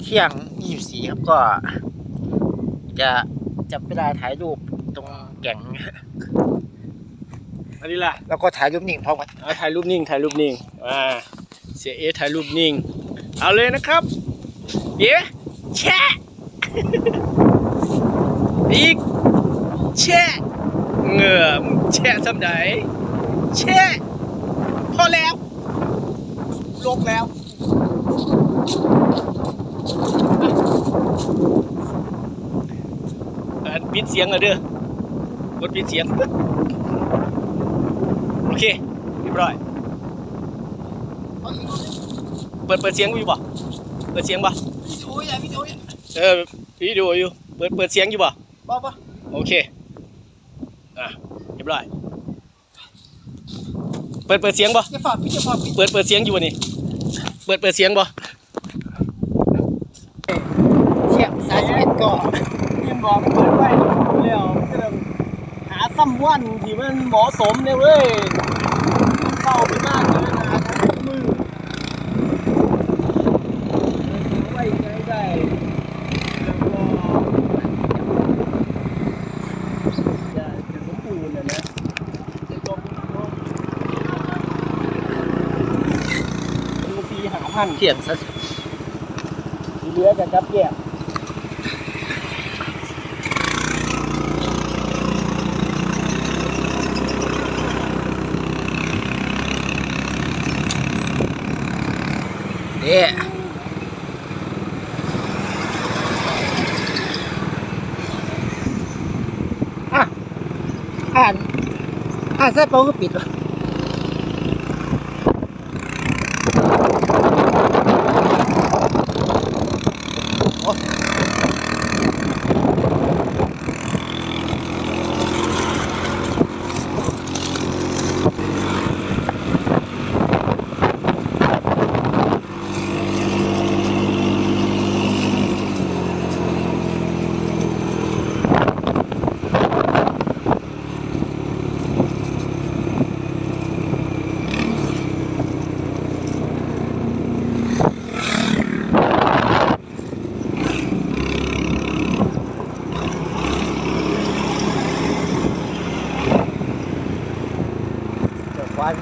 เที่ยงยี่สิบสี่ครับก็ จะจับเวลาถ่ายรูปตรงแก่ง อันนี้ล่ะแล้วก็ถ่ายรูปนิ่งพร้อมกันเอาถ่ายรูปนิ่งถ่ายรูปนิ่งอ่าเสียเอถ่ายรูปนิ่ง เอาเลยนะครับเย้แชะ อีกแชะเหงื่อมึงแชะสำไหนแชะพอแล้วลกแล้วอะ ปิดเสียงอะเด้อกดปิดเสียง โอเคเรียบร้อย เปิดเปิดเสียงอยู่บ่เปิดเสียงบ่วิดีโออย่าวิดีโออย่าเออวิดีโออยู่ เปิดเปิดเสียงอยู่บ่บ้าบ้าโอเค อะเรียบร้อย เปิดเปิดเสียงบ่จะฝากพี่จะฝากพี่เปิดเปิดเสียงอยู่บ่นี่ เปิดเปิดเสียงบ่ เที่ ยงสามสิบเอ็ดก็ยินบอกเปิดไว้แล้วจะหาซ้ำวันที่มันเหมาะสมเนี่ยเว้ยเข้าไปมากเลยนะมือไว้ใจได้แล้วก็จะจะสมบูรณ์นะนะจะจบมันปีหาพันเที่ยงสามสิบที่เหลือจะจับแยก เนี่ยอะอ่านอ่า น